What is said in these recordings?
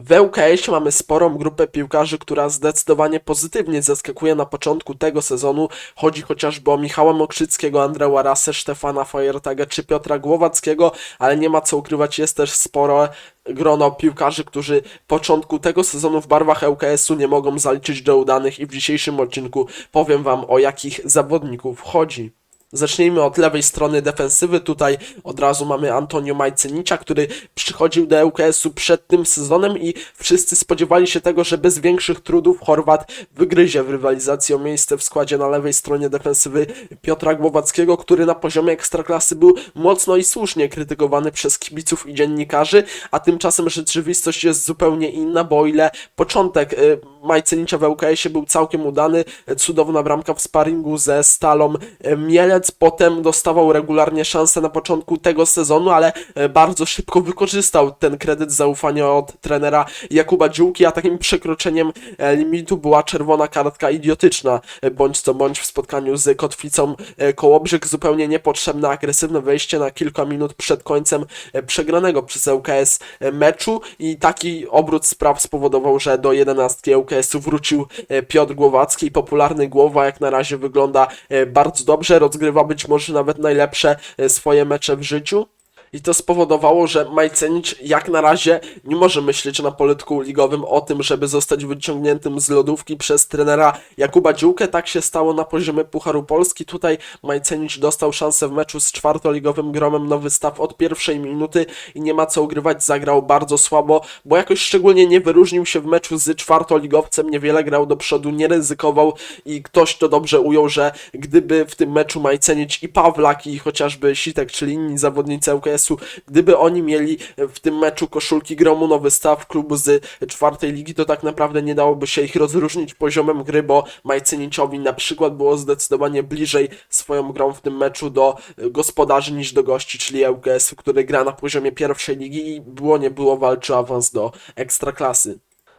W ŁKS mamy sporą grupę piłkarzy, która zdecydowanie pozytywnie zaskakuje na początku tego sezonu. Chodzi chociażby o Michała Mokrzyckiego, Andreła Rasę, Stefana Fajertaga czy Piotra Głowackiego, ale nie ma co ukrywać, jest też sporo grono piłkarzy, którzy początku tego sezonu w barwach ŁKS-u nie mogą zaliczyć do udanych i w dzisiejszym odcinku powiem Wam o jakich zawodników chodzi. Zacznijmy od lewej strony defensywy. Tutaj od razu mamy Antonio Majcenicza, który przychodził do ŁKS-u przed tym sezonem i wszyscy spodziewali się tego, że bez większych trudów Chorwat wygryzie w rywalizacji o miejsce w składzie na lewej stronie defensywy Piotra Głowackiego, który na poziomie ekstraklasy był mocno i słusznie krytykowany przez kibiców i dziennikarzy, a tymczasem rzeczywistość jest zupełnie inna, bo o ile początek y, Majcenicza w ŁKS-ie był całkiem udany, cudowna bramka w sparingu ze Stalą y, Mielec, potem dostawał regularnie szansę na początku tego sezonu, ale y, bardzo szybko wykorzystał ten kredyt zaufania od trenera Jakuba Dziółki, a takim przekroczeniem e, limitu była czerwona kartka idiotyczna, e, bądź co bądź w spotkaniu z Kotwicą e, Kołobrzeg, zupełnie niepotrzebne, agresywne wejście na kilka minut przed końcem e, przegranego przez ŁKS e, meczu. I taki obrót spraw spowodował, że do 11 ŁKS-u wrócił e, Piotr Głowacki. Popularny Głowa jak na razie wygląda e, bardzo dobrze, rozgrywa być może nawet najlepsze e, swoje mecze w życiu. I to spowodowało, że Majcenicz jak na razie nie może myśleć na poletku ligowym o tym, żeby zostać wyciągniętym z lodówki przez trenera Jakuba Dziółkę. Tak się stało na poziomie Pucharu Polski. Tutaj Majcenicz dostał szansę w meczu z czwartoligowym Gromem Nowy Staw od pierwszej minuty i nie ma co ugrywać, zagrał bardzo słabo, bo jakoś szczególnie nie wyróżnił się w meczu z czwartoligowcem, niewiele grał do przodu, nie ryzykował i ktoś to dobrze ujął, że gdyby w tym meczu Majcenicz i Pawlak i chociażby Sitek, czyli inni zawodnicy ŁKS-u, gdyby oni mieli w tym meczu koszulki Gromu Nowy Staw klubu z czwartej ligi, to tak naprawdę nie dałoby się ich rozróżnić poziomem gry, bo Majceniczowi na przykład było zdecydowanie bliżej swoją grą w tym meczu do gospodarzy niż do gości, czyli ŁKS, który gra na poziomie pierwszej ligi i było nie było walczy awans do ekstraklasy.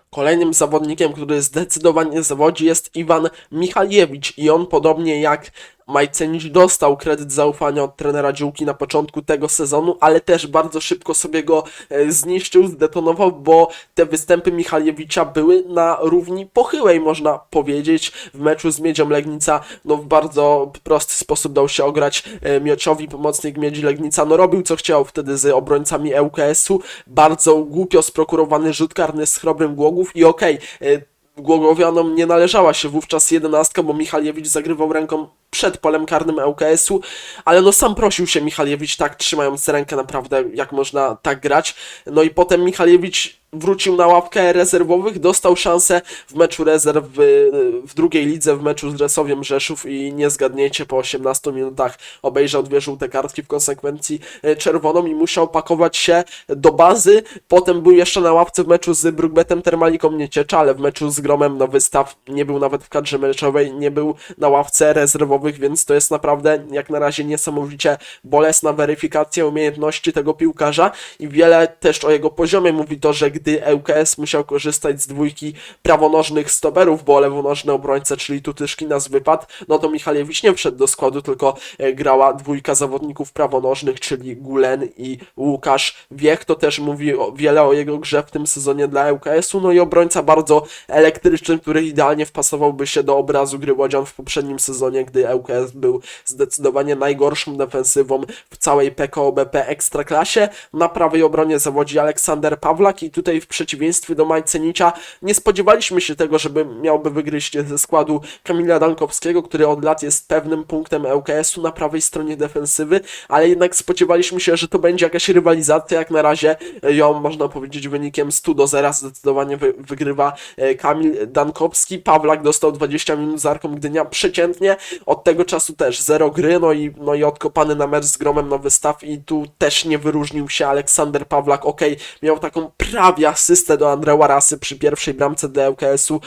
Kolejnym zawodnikiem, który zdecydowanie zawodzi jest Iwan Michaliewicz i on podobnie jak Majcenicz dostał kredyt zaufania od trenera Dziółki na początku tego sezonu, ale też bardzo szybko sobie go e, zniszczył, zdetonował, bo te występy Michaliewicza były na równi pochyłej, można powiedzieć. W meczu z Miedzią Legnica no, w bardzo prosty sposób dał się ograć e, Miociowi, pomocnik Miedzi Legnica. No robił co chciał wtedy z obrońcami ŁKS-u. Bardzo głupio sprokurowany rzut karny z chrobrym Głogów i okej, e, Głogowianom nie należała się wówczas jedenastka, bo Michaliewicz zagrywał ręką przed polem karnym ŁKS-u, ale no sam prosił się Michaliewicz tak trzymając rękę naprawdę jak można tak grać. No i potem Michaliewicz wrócił na ławkę rezerwowych, dostał szansę w meczu rezerw w, w drugiej lidze, w meczu z Resowiem Rzeszów i nie zgadniecie, po 18 minutach obejrzał dwie żółte kartki, w konsekwencji e, czerwoną i musiał pakować się do bazy. Potem był jeszcze na ławce w meczu z Brugbetem Termaliką Nieciecza, ale w meczu z Gromem Nowy Staw nie był nawet w kadrze meczowej, nie był na ławce rezerwowych, więc to jest naprawdę jak na razie niesamowicie bolesna weryfikacja umiejętności tego piłkarza i wiele też o jego poziomie mówi to, że gdy ŁKS musiał korzystać z dwójki prawonożnych stoperów, bo lewonożny obrońca, czyli Tutyszki nas wypadł, no to Michaliewicz nie wszedł do składu, tylko e, grała dwójka zawodników prawonożnych, czyli Gulen i Łukasz Wiech. To też mówi wiele o jego grze w tym sezonie dla ŁKS-u. No i obrońca bardzo elektryczny, który idealnie wpasowałby się do obrazu gry Łodzian w poprzednim sezonie, gdy ŁKS był zdecydowanie najgorszą defensywą w całej PKO BP Ekstraklasie. Na prawej obronie zawodzi Aleksander Pawlak i tutaj w przeciwieństwie do Majcenicza. Nie spodziewaliśmy się tego, żeby miałby wygryźć ze składu Kamila Dankowskiego, który od lat jest pewnym punktem ŁKS-u na prawej stronie defensywy, ale jednak spodziewaliśmy się, że to będzie jakaś rywalizacja, jak na razie ją można powiedzieć wynikiem 100 do 0 zdecydowanie wy, wygrywa e, Kamil Dankowski. Pawlak dostał 20 minut z Arką Gdynia przeciętnie, od tego czasu też zero gry, no i, no i odkopany na mecz z Gromem Nowy Staw. I tu też nie wyróżnił się Aleksander Pawlak, okej, miał taką prawie asystę do Andreła Rasy przy pierwszej bramce do ŁKS-u,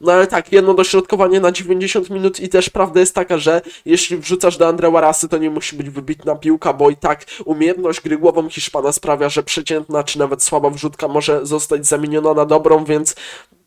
no ale tak, jedno dośrodkowanie na 90 minut i też prawda jest taka, że jeśli wrzucasz do Andreła Rasy, to nie musi być wybitna piłka, bo i tak umiejętność gry głową Hiszpana sprawia, że przeciętna czy nawet słaba wrzutka może zostać zamieniona na dobrą, więc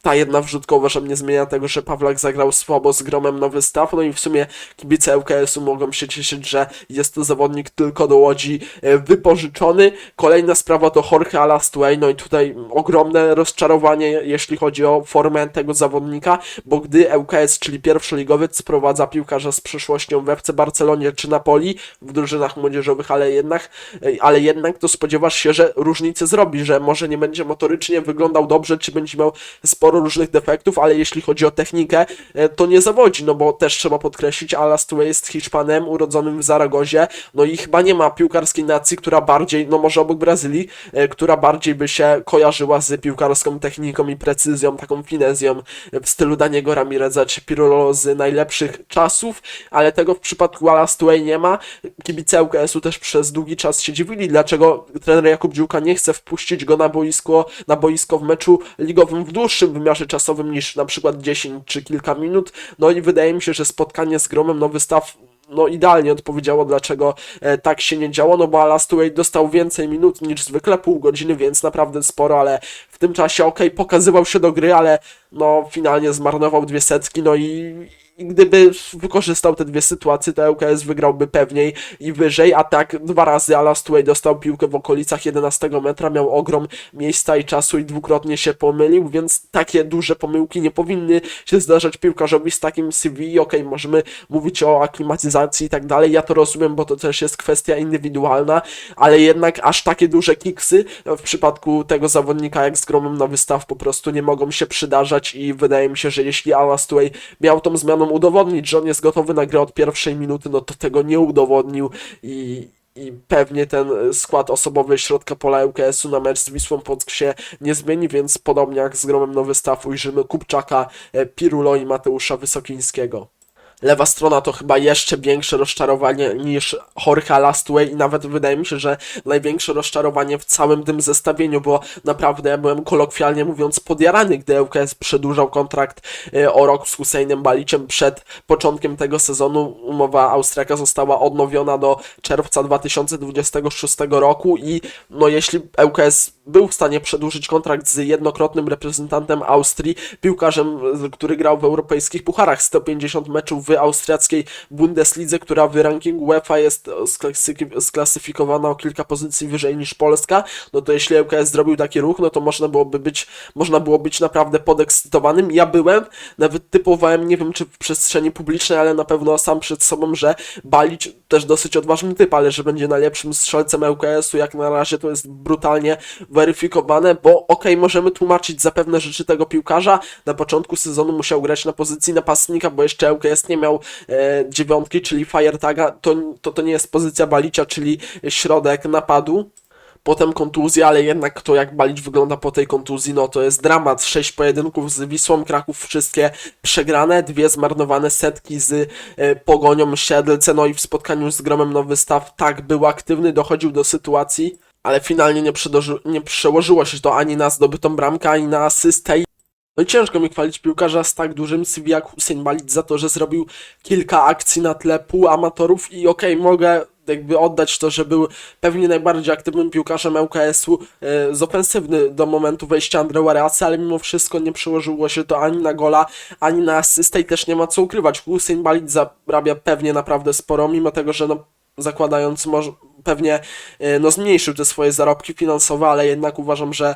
ta jedna wrzutka uważam nie zmienia tego, że Pawlak zagrał słabo z gromem nowy staw, no i w sumie kibice ŁKS-u mogą się cieszyć, że jest to zawodnik tylko do Łodzi e, wypożyczony. Kolejna sprawa to Jorge Alastuey, no i tutaj ogromne rozczarowanie, jeśli chodzi o formę tego zawodnika, bo gdy ŁKS, czyli pierwszoligowiec, sprowadza piłkarza z przyszłością w FC Barcelonie czy Napoli, w drużynach młodzieżowych, ale jednak, e, ale jednak to spodziewasz się, że różnicę zrobi, że może nie będzie motorycznie wyglądał dobrze, czy będzie miał sporo różnych defektów, ale jeśli chodzi o technikę, e, to nie zawodzi, no bo też trzeba podkreślić, Alastuey jest Hiszpanem urodzonym w Zaragozie, no i chyba nie ma piłkarskiej nacji, która bardziej, no może obok Brazylii, e, która bardziej by się kojarzyła z piłkarską techniką i precyzją, taką finezją w stylu Daniego Ramireza czy Pirlo z najlepszych czasów, ale tego w przypadku Alastuey nie ma. Kibice ŁKS-u też przez długi czas się dziwili, dlaczego trener Jakub Dziłka nie chce wpuścić go na boisko, na boisko w meczu ligowym w dłuższym wymiarze czasowym niż na przykład 10 czy kilka minut. No i wydaje mi się, że spotkanie z Gromem Nowy Staw no idealnie odpowiedziało, dlaczego e, tak się nie działo, no bo Alastuey dostał więcej minut niż zwykle, pół godziny, więc naprawdę sporo, ale w tym czasie, ok, pokazywał się do gry, ale no finalnie zmarnował dwie setki, no i gdyby wykorzystał te dwie sytuacje, to ŁKS wygrałby pewniej i wyżej, a tak dwa razy Alastuey dostał piłkę w okolicach 11 metra, miał ogrom miejsca i czasu i dwukrotnie się pomylił, więc takie duże pomyłki nie powinny się zdarzać piłkarzowi z takim CV. Okej, możemy mówić o aklimatyzacji i tak dalej, ja to rozumiem, bo to też jest kwestia indywidualna, ale jednak aż takie duże kiksy w przypadku tego zawodnika jak z Gromem na wystaw po prostu nie mogą się przydarzać i wydaje mi się, że jeśli Alastuey miał tą zmianą udowodnić, że on jest gotowy na grę od pierwszej minuty, no to tego nie udowodnił i, i pewnie ten skład osobowy środka pola ŁKS-u na mecz z Wisłą Płock się nie zmieni, więc podobnie jak z Gromem Nowy Staw ujrzymy Kupczaka, e, Pirulo i Mateusza Wysokińskiego. Lewa strona to chyba jeszcze większe rozczarowanie niż Jorge Alastuey i nawet wydaje mi się, że największe rozczarowanie w całym tym zestawieniu, bo naprawdę ja byłem kolokwialnie mówiąc podjarany, gdy ŁKS przedłużał kontrakt e, o rok z Husseinem Baliciem przed początkiem tego sezonu. Umowa Austriaka została odnowiona do czerwca 2026 roku i no jeśli ŁKS był w stanie przedłużyć kontrakt z jednokrotnym reprezentantem Austrii, piłkarzem, który grał w europejskich pucharach 150 meczów w austriackiej Bundeslidze, która w rankingu UEFA jest sklasyki- sklasyfikowana o kilka pozycji wyżej niż Polska, no to jeśli ŁKS zrobił taki ruch, no to można byłoby być, można było być naprawdę podekscytowanym. Ja byłem, nawet typowałem, nie wiem czy w przestrzeni publicznej, ale na pewno sam przed sobą, że Balić też dosyć odważny typ, ale że będzie najlepszym strzelcem ŁKS-u, jak na razie to jest brutalnie weryfikowane, bo okej, możemy tłumaczyć za pewne rzeczy tego piłkarza. Na początku sezonu musiał grać na pozycji napastnika, bo jeszcze ŁKS nie miał e, dziewiątki, czyli Firetaga, to, to to nie jest pozycja Balicia, czyli środek napadu. Potem kontuzja, ale jednak to jak Balić wygląda po tej kontuzji, no to jest dramat. Sześć pojedynków z Wisłą Kraków, wszystkie przegrane, dwie zmarnowane setki z e, Pogonią Siedlce, no i w spotkaniu z Gromem Nowy Staw tak był aktywny, dochodził do sytuacji, ale finalnie nie, nie przełożyło się to ani na zdobytą bramkę, ani na asystę. No i ciężko mi chwalić piłkarza z tak dużym CV jak Hussein Balic za to, że zrobił kilka akcji na tle półamatorów i okej, mogę jakby oddać to, że był pewnie najbardziej aktywnym piłkarzem ŁKS-u e, z ofensywny do momentu wejścia Andrew Areasy, ale mimo wszystko nie przełożyło się to ani na gola, ani na asystę i też nie ma co ukrywać. Hussein Balic zarabia pewnie naprawdę sporo, mimo tego, że no zakładając może pewnie e, no zmniejszył te swoje zarobki finansowe, ale jednak uważam, że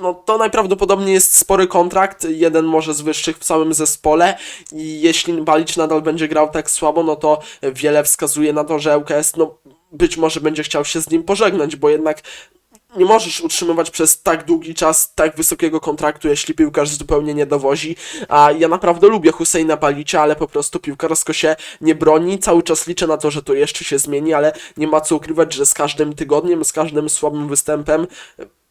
no to najprawdopodobniej jest spory kontrakt, jeden może z wyższych w całym zespole i jeśli Balić nadal będzie grał tak słabo, no to wiele wskazuje na to, że ŁKS no być może będzie chciał się z nim pożegnać, bo jednak nie możesz utrzymywać przez tak długi czas tak wysokiego kontraktu, jeśli piłkarz zupełnie nie dowozi. A ja naprawdę lubię Husseina Balicia, ale po prostu piłkarsko się nie broni. Cały czas liczę na to, że to jeszcze się zmieni, ale nie ma co ukrywać, że z każdym tygodniem, z każdym słabym występem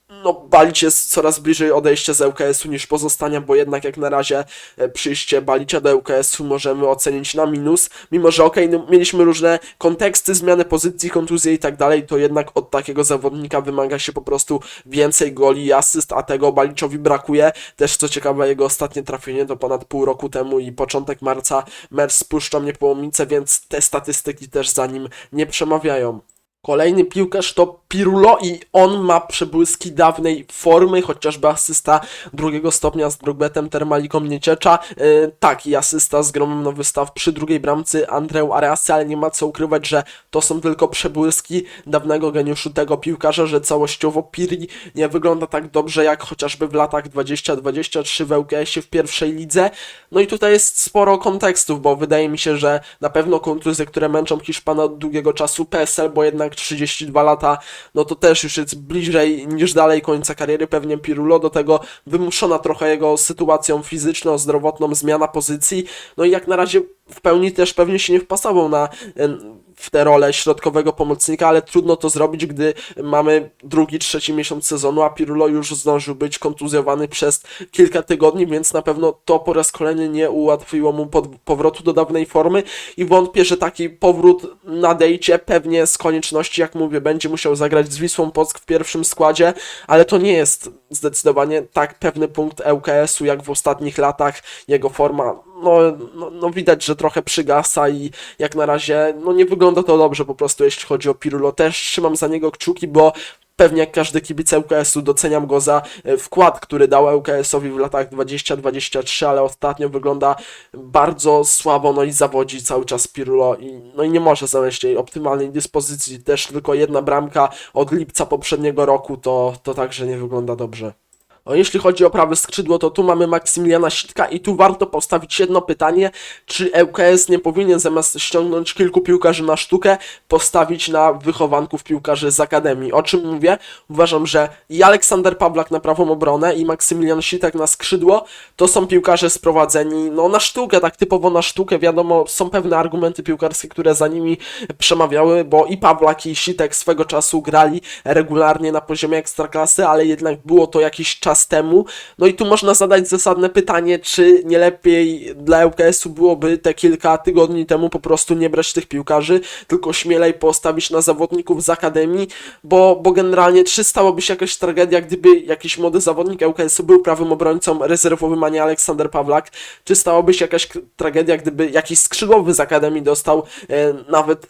no, Balić jest coraz bliżej odejścia z ŁKS-u niż pozostania, bo jednak jak na razie e, przyjście Balicia do ŁKS-u możemy ocenić na minus, mimo że okej, no, mieliśmy różne konteksty, zmiany pozycji, kontuzje i tak dalej, to jednak od takiego zawodnika wymaga się po prostu więcej goli i asyst, a tego Baliczowi brakuje. Też co ciekawe, jego ostatnie trafienie to ponad pół roku temu i początek marca mecz z Puszczą Niepołomice, więc te statystyki też za nim nie przemawiają. Kolejny piłkarz to Pirulo i on ma przebłyski dawnej formy, chociażby asysta drugiego stopnia z Drogbetem Termaliką Nieciecza, yy, tak i asysta z gromem Nowy Staw przy drugiej bramce Andreu Arasy, ale nie ma co ukrywać, że to są tylko przebłyski dawnego geniuszu tego piłkarza, że całościowo Pirli nie wygląda tak dobrze jak chociażby w latach 20-23 w ŁKS-ie w pierwszej lidze. No i tutaj jest sporo kontekstów, bo wydaje mi się, że na pewno kontuzje, które męczą Hiszpana od długiego czasu, PSL, bo jednak 32 lata, no to też już jest bliżej niż dalej końca kariery. Pewnie Pirulo, do tego wymuszona trochę jego sytuacją fizyczną, zdrowotną, zmiana pozycji, no i jak na razie w pełni też pewnie się nie wpasował na w tę rolę środkowego pomocnika, ale trudno to zrobić, gdy mamy drugi, trzeci miesiąc sezonu, a Pirulo już zdążył być kontuzjowany przez kilka tygodni, więc na pewno to po raz kolejny nie ułatwiło mu powrotu do dawnej formy i wątpię, że taki powrót nadejdzie pewnie z konieczności, jak mówię, będzie musiał zagrać z Wisłą Płock w pierwszym składzie, ale to nie jest zdecydowanie tak pewny punkt ŁKS-u jak w ostatnich latach. Jego forma, no, no, no widać, że trochę przygasa i jak na razie, no nie wygląda to dobrze po prostu, jeśli chodzi o Pirulo. Też trzymam za niego kciuki, bo Pewnie jak każdy kibic ŁKS-u doceniam go za e, wkład, który dał ŁKS-owi w latach 20-23, ale ostatnio wygląda bardzo słabo, no i zawodzi cały czas Pirulo i, no i nie może znaleźć jej optymalnej dyspozycji. Też tylko jedna bramka od lipca poprzedniego roku, to, to także nie wygląda dobrze. Jeśli chodzi o prawe skrzydło, to tu mamy Maksymiliana Sitka i tu warto postawić jedno pytanie, czy ŁKS nie powinien zamiast ściągnąć kilku piłkarzy na sztukę, postawić na wychowanków piłkarzy z Akademii. O czym mówię? Uważam, że i Aleksander Pawlak na prawą obronę i Maksymilian Sitek na skrzydło, to są piłkarze sprowadzeni no, na sztukę, tak typowo na sztukę. Wiadomo, są pewne argumenty piłkarskie, które za nimi przemawiały, bo i Pawlak i Sitek swego czasu grali regularnie na poziomie ekstraklasy, ale jednak było to jakiś czas temu. No i tu można zadać zasadne pytanie, czy nie lepiej dla ŁKS-u byłoby te kilka tygodni temu po prostu nie brać tych piłkarzy, tylko śmielej postawić na zawodników z akademii, bo, bo generalnie czy stałoby się jakaś tragedia, gdyby jakiś młody zawodnik ŁKS-u był prawym obrońcą rezerwowym, a nie Aleksander Pawlak, czy stałoby się jakaś tragedia, gdyby jakiś skrzydłowy z akademii dostał e, nawet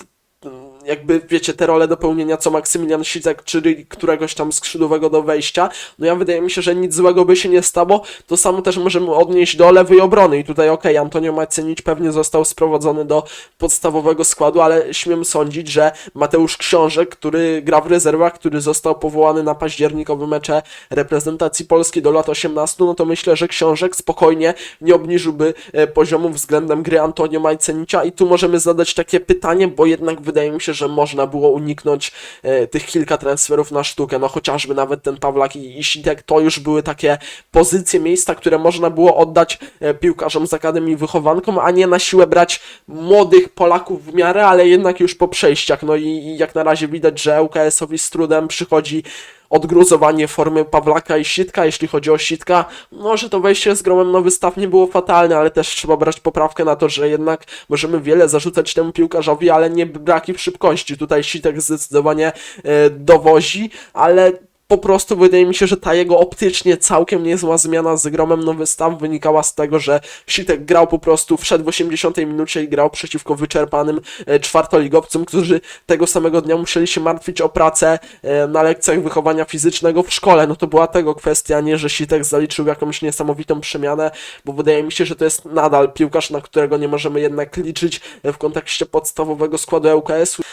jakby, wiecie, te role do pełnienia co Maksymilian Sitek, czyli któregoś tam skrzydłowego do wejścia, no ja wydaje mi się, że nic złego by się nie stało, to samo też możemy odnieść do lewej obrony. I tutaj okej, Antonio Macenic pewnie został sprowadzony do podstawowego składu, ale śmiem sądzić, że Mateusz Książek, który gra w rezerwach, który został powołany na październikowe mecze reprezentacji Polski do lat 18, no to myślę, że Książek spokojnie nie obniżyłby e, poziomu względem gry Antonio Majcenicza i tu możemy zadać takie pytanie, bo jednak wydaje mi się, że można było uniknąć e, tych kilka transferów na sztukę, no chociażby nawet ten Pawlak i, i Sitek, to już były takie pozycje, miejsca, które można było oddać e, piłkarzom z Akademii Wychowankom, a nie na siłę brać młodych Polaków w miarę, ale jednak już po przejściach, no i, i jak na razie widać, że ŁKS-owi z trudem przychodzi odgruzowanie formy Pawlaka i Sitka. Jeśli chodzi o Sitka, może to wejście z gromem nowy staw nie było fatalne, ale też trzeba brać poprawkę na to, że jednak możemy wiele zarzucać temu piłkarzowi, ale nie braki w szybkości. Tutaj Sitek zdecydowanie e, dowozi, ale po prostu wydaje mi się, że ta jego optycznie całkiem niezła zmiana z gromem nowy staw wynikała z tego, że Sitek grał po prostu, wszedł w 80 minucie i grał przeciwko wyczerpanym e, czwartoligowcom, którzy tego samego dnia musieli się martwić o pracę e, na lekcjach wychowania fizycznego w szkole. No to była tego kwestia, nie, że Sitek zaliczył jakąś niesamowitą przemianę, bo wydaje mi się, że to jest nadal piłkarz, na którego nie możemy jednak liczyć e, w kontekście podstawowego składu ŁKS-u.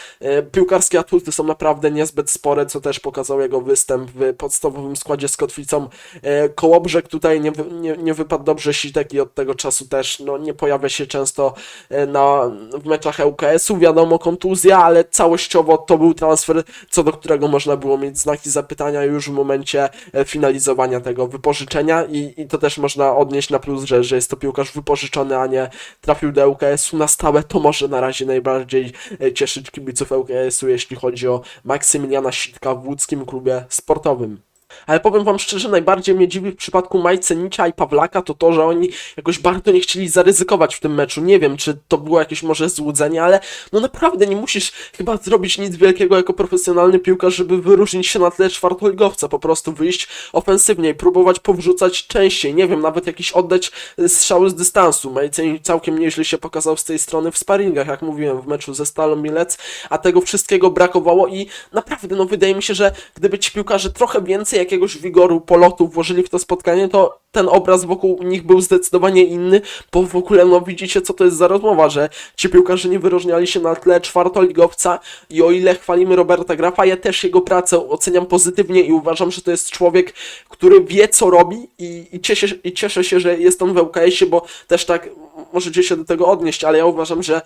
Piłkarskie atuty są naprawdę niezbyt spore, co też pokazał jego występ w podstawowym składzie z Kotwicą. E, Kołobrzeg tutaj nie, nie, nie wypadł dobrze Sitek i od tego czasu też no, nie pojawia się często e, na, w meczach ŁKS-u. Wiadomo, kontuzja, ale całościowo to był transfer, co do którego można było mieć znaki zapytania już w momencie e, finalizowania tego wypożyczenia i, i to też można odnieść na plus, że, że jest to piłkarz wypożyczony, a nie trafił do ŁKS-u na stałe. To może na razie najbardziej e, cieszyć kibiców ŁKS-u, jeśli chodzi o Maksymiliana Sitka w łódzkim klubie sportowym sportowym. Ale powiem wam szczerze, najbardziej mnie dziwi w przypadku Majcenicza i Pawlaka to to, że oni jakoś bardzo nie chcieli zaryzykować w tym meczu. Nie wiem, czy to było jakieś może złudzenie, ale no naprawdę nie musisz chyba zrobić nic wielkiego jako profesjonalny piłkarz, żeby wyróżnić się na tle czwartoligowca. Po prostu wyjść ofensywnie i próbować powrzucać częściej. Nie wiem, nawet jakiś oddać y, strzały z dystansu. Majcenicz całkiem nieźle się pokazał z tej strony w sparingach, jak mówiłem, w meczu ze Stalą Mielec, a tego wszystkiego brakowało i naprawdę, no wydaje mi się, że gdyby ci piłkarze trochę więcej jakiegoś wigoru, polotu włożyli w to spotkanie, to ten obraz wokół nich był zdecydowanie inny, bo w ogóle, no widzicie, co to jest za rozmowa, że ci piłkarze nie wyróżniali się na tle czwartoligowca i o ile chwalimy Roberta Grafa, ja też jego pracę oceniam pozytywnie i uważam, że to jest człowiek, który wie, co robi i, i, cieszę, i cieszę się, że jest on w ŁKS-ie, bo też tak możecie się do tego odnieść, ale ja uważam, że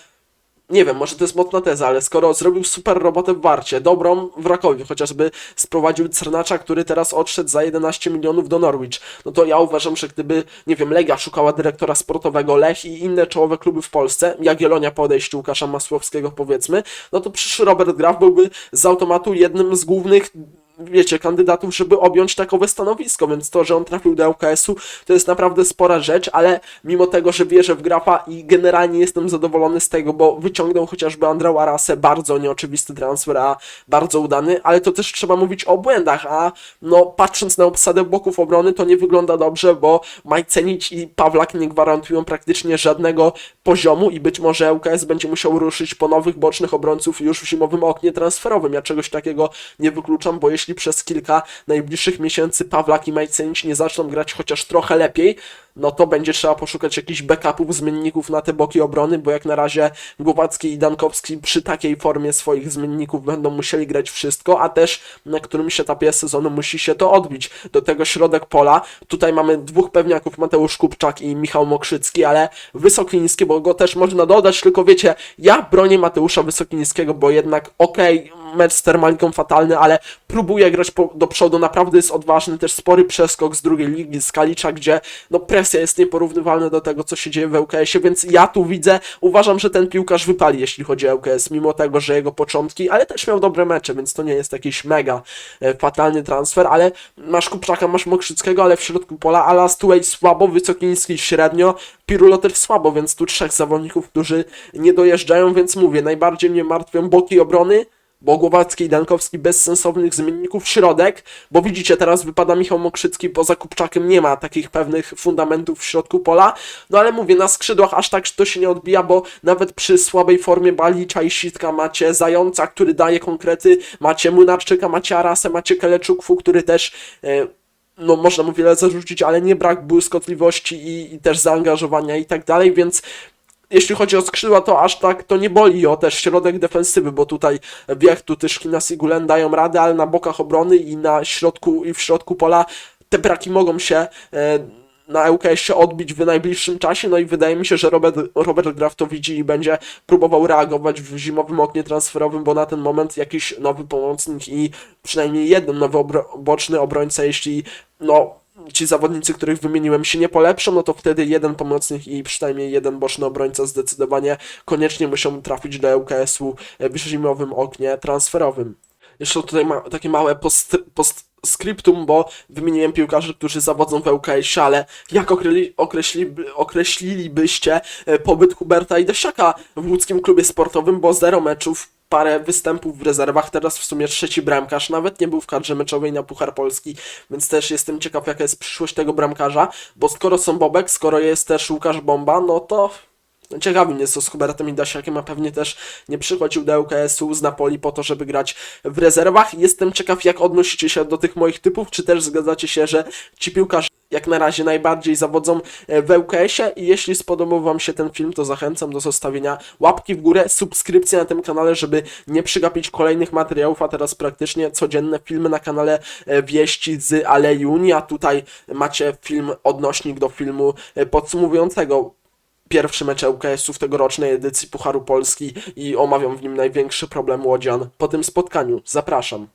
nie wiem, może to jest mocna teza, ale skoro zrobił super robotę w Warcie, dobrą w Rakowie, chociażby sprowadził Cernacza, który teraz odszedł za 11 milionów do Norwich, no to ja uważam, że gdyby, nie wiem, Legia szukała dyrektora sportowego, Lech i inne czołowe kluby w Polsce, Jagiellonia po odejściu Łukasza Masłowskiego powiedzmy, no to przyszły Robert Graf byłby z automatu jednym z głównych wiecie, kandydatów, żeby objąć takowe stanowisko, więc to, że on trafił do ŁKS-u, to jest naprawdę spora rzecz, ale mimo tego, że wierzę w Grafa i generalnie jestem zadowolony z tego, bo wyciągnął chociażby Andreu Arasę, bardzo nieoczywisty transfer, a bardzo udany, ale to też trzeba mówić o błędach, a no patrząc na obsadę boków obrony, to nie wygląda dobrze, bo Majcenic i Pawlak nie gwarantują praktycznie żadnego poziomu i być może ŁKS będzie musiał ruszyć po nowych bocznych obrońców już w zimowym oknie transferowym. Ja czegoś takiego nie wykluczam, bo jeśli przez kilka najbliższych miesięcy Pawlak i Majcenic nie zaczną grać chociaż trochę lepiej, no to będzie trzeba poszukać jakichś backupów, zmienników na te boki obrony, bo jak na razie Głowacki i Dankowski przy takiej formie swoich zmienników będą musieli grać wszystko, a też na którymś etapie sezonu musi się to odbić. Do tego środek pola, tutaj mamy dwóch pewniaków, Mateusz Kupczak i Michał Mokrzycki, ale Wysokliński, bo go też można dodać, tylko wiecie, ja bronię Mateusza Wysoklińskiego, bo jednak okej, mecz z fatalny, ale próbuje grać po, do przodu, naprawdę jest odważny, też spory przeskok z drugiej ligi, z Kalicza, gdzie no presja jest nieporównywalna do tego, co się dzieje w ŁKS-ie, więc ja tu widzę, uważam, że ten piłkarz wypali, jeśli chodzi o ŁKS, mimo tego, że jego początki, ale też miał dobre mecze, więc to nie jest jakiś mega e, fatalny transfer, ale masz Kupczaka, masz Mokrzyckiego, ale w środku pola Alas Tuwej słabo, Wysokiński średnio, Pirulo też słabo, więc tu trzech zawodników, którzy nie dojeżdżają, więc mówię, najbardziej mnie martwią boki obrony, bo Głowacki i Dankowski bez sensownych zmienników, środek, bo widzicie, teraz wypada Michał Mokrzycki, poza Kupczakiem nie ma takich pewnych fundamentów w środku pola, no ale mówię, na skrzydłach aż tak to się nie odbija, bo nawet przy słabej formie Balicza i Sitka macie Zająca, który daje konkrety, macie Młynarczyka, macie Arasę, macie Keleczukwu, który też... E, no można mu wiele zarzucić, ale nie brak błyskotliwości i, i też zaangażowania i tak dalej, więc jeśli chodzi o skrzydła, to aż tak to nie boli o też środek defensywy, bo tutaj Wiech, tu też Kinas i Gulen dają radę, ale na bokach obrony i na środku i w środku pola te braki mogą się e, na ŁKS-ie odbić w najbliższym czasie, no i wydaje mi się, że Robert, Robert Graf to widzi i będzie próbował reagować w zimowym oknie transferowym, bo na ten moment jakiś nowy pomocnik i przynajmniej jeden nowy obro boczny obrońca, jeśli no ci zawodnicy, których wymieniłem się nie polepszą, no to wtedy jeden pomocnik i przynajmniej jeden boczny obrońca zdecydowanie koniecznie muszą trafić do ŁKS-u w zimowym oknie transferowym. Jeszcze tutaj ma takie małe post, postscriptum, bo wymieniłem piłkarzy, którzy zawodzą w ŁKS, ale jak określi, określi, określilibyście e, pobyt Huberta i Desiaka w łódzkim klubie sportowym, bo zero meczów, parę występów w rezerwach, teraz w sumie trzeci bramkarz, nawet nie był w kadrze meczowej na Puchar Polski, więc też jestem ciekaw jaka jest przyszłość tego bramkarza, bo skoro są Bobek, skoro jest też Łukasz Bomba, no to Ciekawi mnie co z Hubertem i Dasiakiem, a pewnie też nie przychodził do ŁKS-u z Napoli po to, żeby grać w rezerwach. Jestem ciekaw, jak odnosicie się do tych moich typów, czy też zgadzacie się, że ci piłkarze jak na razie najbardziej zawodzą e, w ŁKS-ie. I jeśli spodobał Wam się ten film, to zachęcam do zostawienia łapki w górę, subskrypcji na tym kanale, żeby nie przegapić kolejnych materiałów, a teraz praktycznie codzienne filmy na kanale e, Wieści z Alei Unii, a tutaj macie film, odnośnik do filmu e, podsumowującego pierwszy mecz ŁKS-u w tegorocznej edycji Pucharu Polski i omawiam w nim największy problem Łodzian po tym spotkaniu. Zapraszam.